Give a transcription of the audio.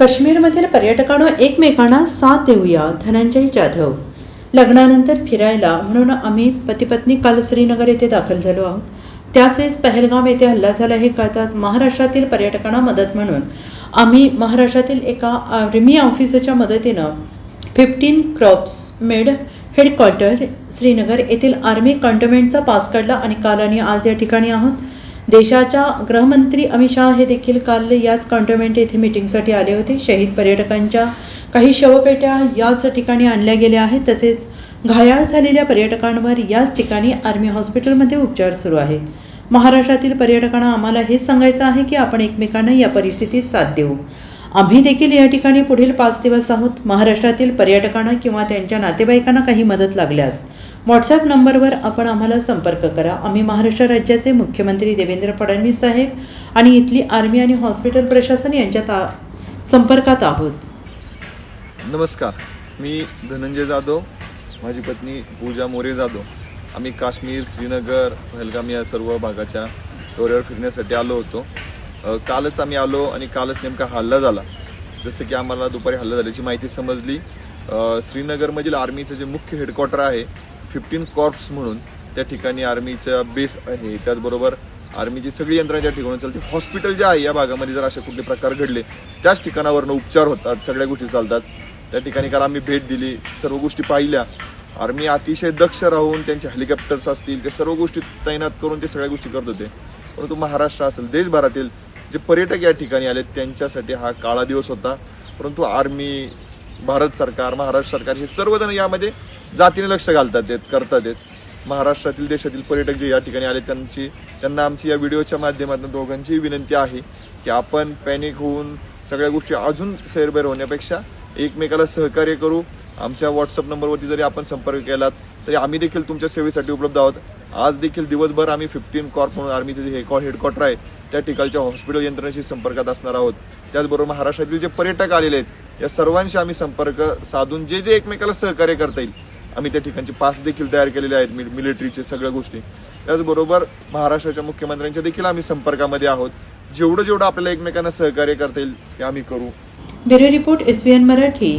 काश्मीरमधील पर्यटकानं एकमेकांना साथ देऊया धनंजय जाधव. लग्नानंतर फिरायला म्हणून आम्ही पतीपत्नी काल श्रीनगर येथे दाखल झालो आहोत. त्याचवेळेस पहलगाम येथे हल्ला झाला हे कळताच महाराष्ट्रातील पर्यटकांना मदत म्हणून आम्ही महाराष्ट्रातील एका आर्मी ऑफिसरच्या मदतीनं fifteen corps made headquarter Srinagar येथील आर्मी कंटोन्मेंटचा पास काढला आणि काल आणि आज या ठिकाणी आहोत. देशाच्या गृहमंत्री अमित शाह हे देखील काल याच कॉन्टोमेंट येथे मिटिंगसाठी आले होते. शहीद पर्यटकांच्या काही शवपेट्या याच ठिकाणी आणल्या गेल्या आहेत. तसेच घायाळ झालेल्या पर्यटकांवर याच ठिकाणी आर्मी हॉस्पिटलमध्ये उपचार सुरू आहेत महाराष्ट्रातील पर्यटकांना आम्हाला हेच सांगायचं आहे की आपण एकमेकांना या परिस्थितीत साथ देऊ. आम्ही देखील या ठिकाणी पुढील पाच दिवस आहोत. महाराष्ट्रातील पर्यटकांना किंवा त्यांच्या नातेवाईकांना काही मदत लागल्यास व्हॉट्सॲप नंबरवर आपण आम्हाला संपर्क करा. आम्ही महाराष्ट्र राज्याचे मुख्यमंत्री देवेंद्र फडणवीस साहेब आणि इथली आर्मी आणि हॉस्पिटल प्रशासन यांच्यात आ- संपर्कात आहोत. नमस्कार. मी धनंजय जाधव माझी पत्नी पूजा मोरे जाधव. आम्ही काश्मीर श्रीनगर पहलगाम या सर्व भागाच्या दौऱ्यावर फिरण्यासाठी आलो होतो. कालच आम्ही आलो आणि कालच नेमका हल्ला झाला. जसं की आम्हाला दुपारी हल्ला झाल्याची माहिती समजली. श्रीनगरमधील आर्मीचं जे मुख्य हेडक्वार्टर आहे फिफ्टीन कॉर्प्स म्हणून त्या ठिकाणी आर्मीचा बेस आहे. त्याचबरोबर आर्मीची सगळी यंत्रणा त्या ठिकाणी चालते हॉस्पिटल जे आहे या भागामध्ये जर असे कुठले प्रकार घडले त्याच ठिकाणावरनं उपचार होतात सगळ्या गोष्टी चालतात. त्या ठिकाणी काल आम्ही भेट दिली सर्व गोष्टी पाहिल्या. आर्मी अतिशय दक्ष राहून त्यांचे हेलिकॉप्टर्स असतील त्या सर्व गोष्टी तैनात करून ते सगळ्या गोष्टी करत होते. परंतु महाराष्ट्र असेल देशभरातील जे पर्यटक या ठिकाणी आले त्यांच्यासाठी हा काळा दिवस होता. परंतु आर्मी भारत सरकार महाराष्ट्र सरकार हे सर्वजण यामध्ये जातीने लक्ष घालतात आहेत करतात आहेत महाराष्ट्रातील देशातील पर्यटक जे या ठिकाणी आले त्यांची त्यांना आमची या व्हिडिओच्या माध्यमातून दोघांची विनंती आहे की आपण पॅनिक होऊन सगळ्या गोष्टी अजून सैरभैर होण्यापेक्षा एकमेकाला सहकार्य करू. आमच्या व्हॉट्सअप नंबरवरती जरी आपण संपर्क केलात तरी आम्ही देखील तुमच्या सेवेसाठी उपलब्ध आहोत. आज देखील दिवसभर आम्ही फिफ्टीन कॉर्प म्हणून आर्मीचे जे हेडक्वार्टर आहे त्या ठिकाणच्या हॉस्पिटल यंत्रणेशी संपर्कात असणार आहोत. त्याचबरोबर महाराष्ट्रातील जे पर्यटक आलेले आहेत या सर्वांशी आम्ही संपर्क साधून जे जे एकमेकाला सहकार्य करता येईल आम्ही त्या ठिकाणचे पास देखील तयार केलेले आहेत मिलिटरीचे सगळ्या गोष्टी. त्याचबरोबर महाराष्ट्राच्या मुख्यमंत्र्यांच्या देखील आम्ही संपर्कामध्ये आहोत. जेवढं जेवढं आपल्याला एकमेकांना सहकार्य करता येईल ते आम्ही करू. Bureau report S Marathi.